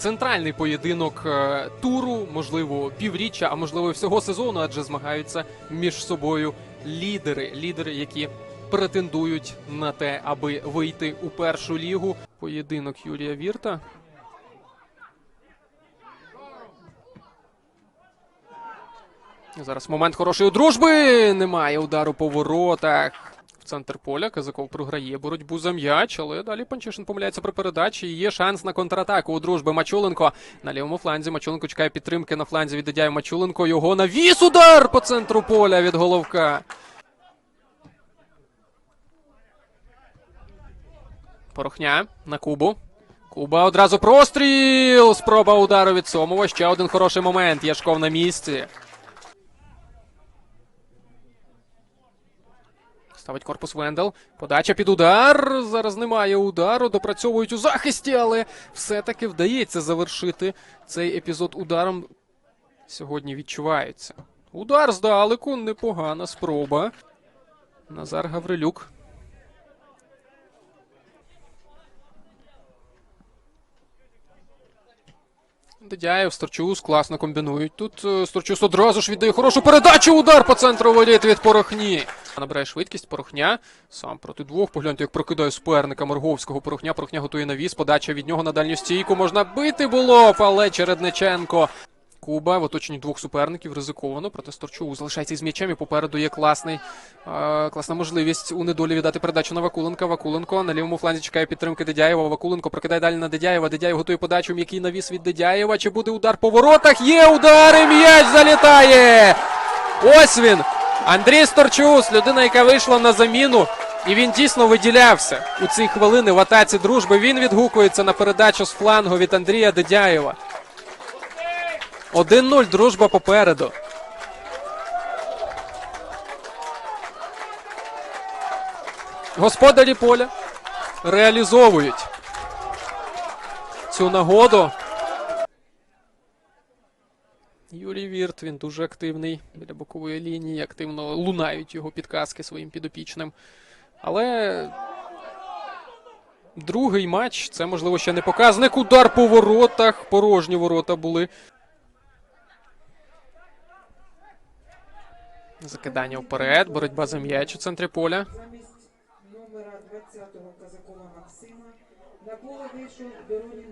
центральний поєдинок е, туру, можливо, півріччя, а можливо, всього сезону, адже змагаються між собою лідери, лідери, які претендують на те, аби вийти у першу лігу. Поєдинок Юрія Вірта. Зараз момент хорошої дружби. Немає удару по воротах. Центр поля Казаков програє боротьбу за м'яч, але далі Панчишин помиляється при передачі. Є шанс на контратаку у дружби. Мачуленко на лівому фланзі. Мачуленко чекає підтримки на фланзі від Дедяєва Мачуленко. Його навіс удар по центру поля від головка. Порохня на Кубу. Куба одразу простріл. Спроба удару від Сомова. Ще один хороший момент. Яшков на місці. Ставить корпус Вендел. Подача під удар. Зараз немає удару. Допрацьовують у захисті, але все-таки вдається завершити цей епізод ударом. Сьогодні відчувається. Удар здалеку. Непогана спроба. Назар Гаврилюк. Дедяєв, Старчус класно комбінують. Тут Сторчус Старчус одразу ж віддає хорошу передачу. Удар по центру воліт від Порохні. Набирає швидкість Порохня. Сам проти двох. Погляньте, як прокидає суперника Морговського. Порохня. Порохня готує навіс. Подача від нього на дальню стійку. Можна бити було, але Чередниченко. Куба в оточенні двох суперників ризиковано. Проте Сторчук залишається із м'ячем і попереду є класний, класна можливість у недолі віддати передачу на Вакуленка. Вакуленко на лівому фланзі чекає підтримки Дедяєва. Вакуленко прокидає далі на Дедяєва. Дедяєв готує подачу. М'який навіс від Дедяєва. Чи буде удар по воротах? Є удар і м'яч залітає. Ось він. Андрій Сторчус, людина, яка вийшла на заміну. І він дійсно виділявся у ці хвилини в атаці дружби. Він відгукується на передачу з флангу від Андрія Дедяєва. 1-0, дружба попереду. Господарі поля реалізовують цю нагоду. Юрій Вірт, він дуже активний біля бокової лінії, активно лунають його підказки своїм підопічним. Але другий матч це, можливо, ще не показник. Удар по воротах. Порожні ворота були. Закидання вперед, боротьба за м'яч у центрі поля. Номера 20-го Казакова Максима на поле вийшов Доронін.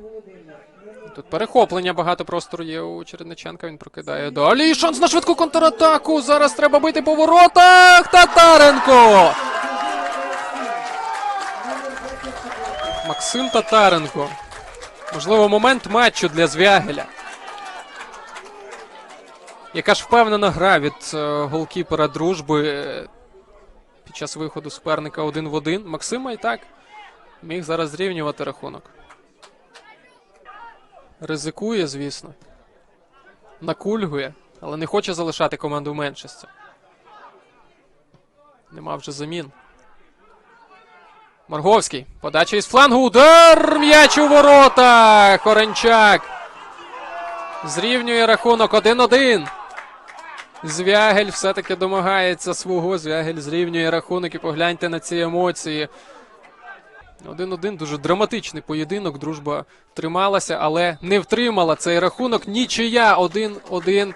Тут перехоплення багато простору є у Чередниченка. Він прокидає далі. Шанс на швидку контратаку. Зараз треба бити по воротах. Татаренко. Максим Татаренко. Можливо, момент матчу для Звягеля. Яка ж впевнена гра від е, голкіпера дружби е, під час виходу суперника один в один. Максима і так міг зараз зрівнювати рахунок. Ризикує, звісно. Накульгує, але не хоче залишати команду в меншості. Нема вже замін. Марговський. Подача із флангу. Удар! М'яч у ворота! Коренчак. Зрівнює рахунок 1-1. Звягель все-таки домагається свого. Звягель зрівнює рахунок і погляньте на ці емоції. 1-1 дуже драматичний поєдинок. Дружба трималася, але не втримала цей рахунок. Нічия 1-1.